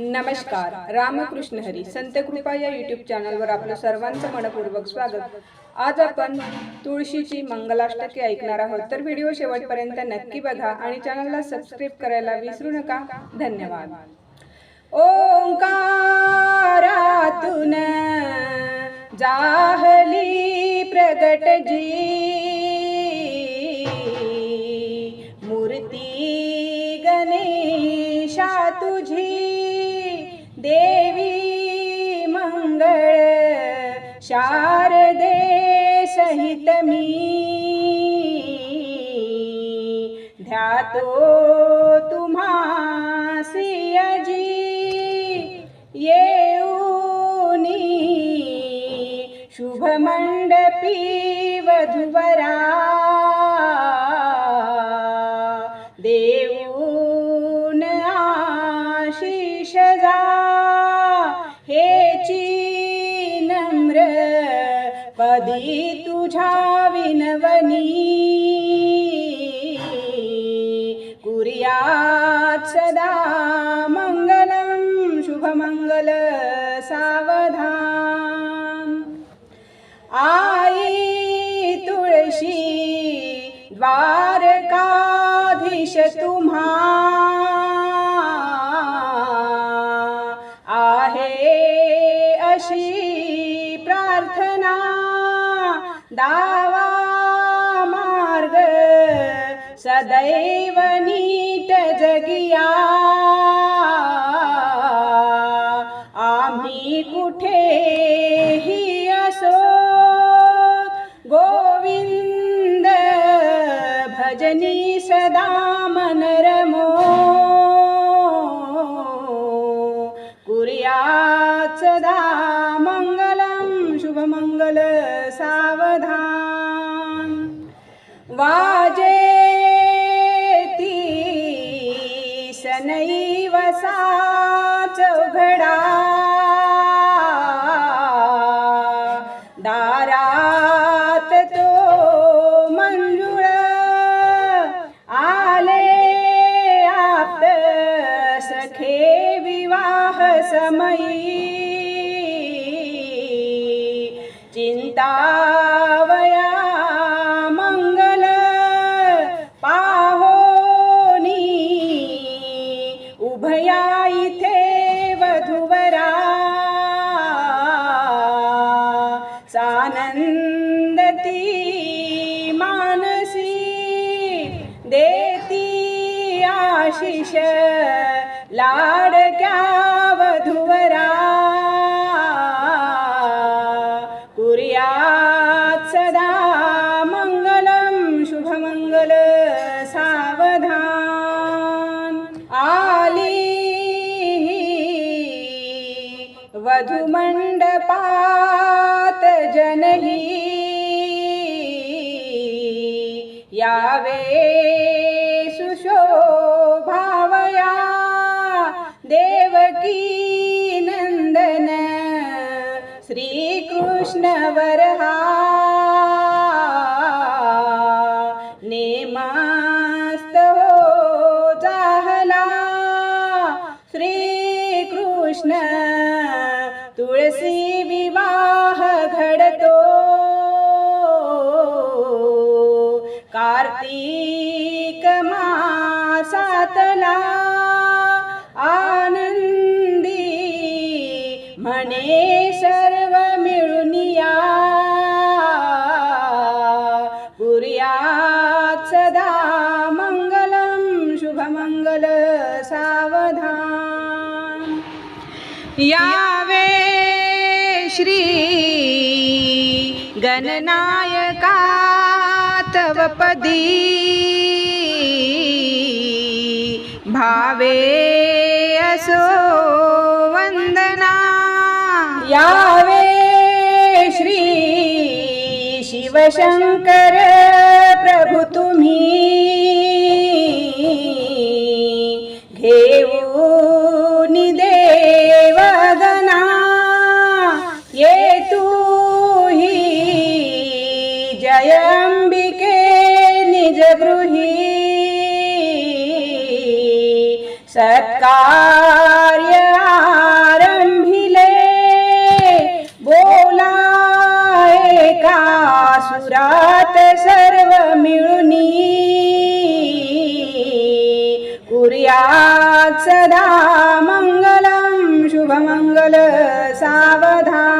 नमस्कार. रामकृष्ण हरी. संत कृपा या युट्यूब चॅनलवर आपलं सर्वांचं मनपूर्वक स्वागत. आज आपण तुळशीची मंगलाष्टके ऐकणार आहोत. तर व्हिडिओ शेवटपर्यंत नक्की बघा आणि चॅनलला सबस्क्राईब करायला विसरू नका. धन्यवाद. ओंकारातून जाहली प्रगट जी मूर्ती गणेशा तुझी. देवी मंगळ शारदे सहित मी. ध्यातो तुम्हा सियजी येऊनी शुभमंडपी वधुवरा. कधी तुझ्या विनवनी. कुर्यात सदा मंगलम शुभमंगल सावधान. आ दावा मार्ग सदैव नीट जगिया। आम्ही कुठेही असो गोविंद भजनी सदा मनरमो। कुर्यात सदा दारात तो मंजुळ आले. आप सखे विवाह समयी. चिंता सानंदती मानसी देती आशिष लाडक्या वधुवरा कुर्यात सदा मंगलम शुभमंगल सावधान. आली वधुमंडपात वे सुशो भावया देवकीनन्दन श्रीकृष्णवरहा। नेमास्तव कार्तिक मासातला आनंदी म्हणे सर्व मिळून या. सदा मंगलम शुभमंगल सावधान. यावे श्री गणनायका तवपदी भावे असो वंदना यावे श्री शिवशंकर प्रभु तुम्ही। निजगृही। सत्कार्य आरंभिले बोला एका सुरात सर्व मिळुनी। कुर्यात् सदा मङ्गलं शुभमंगल सावधा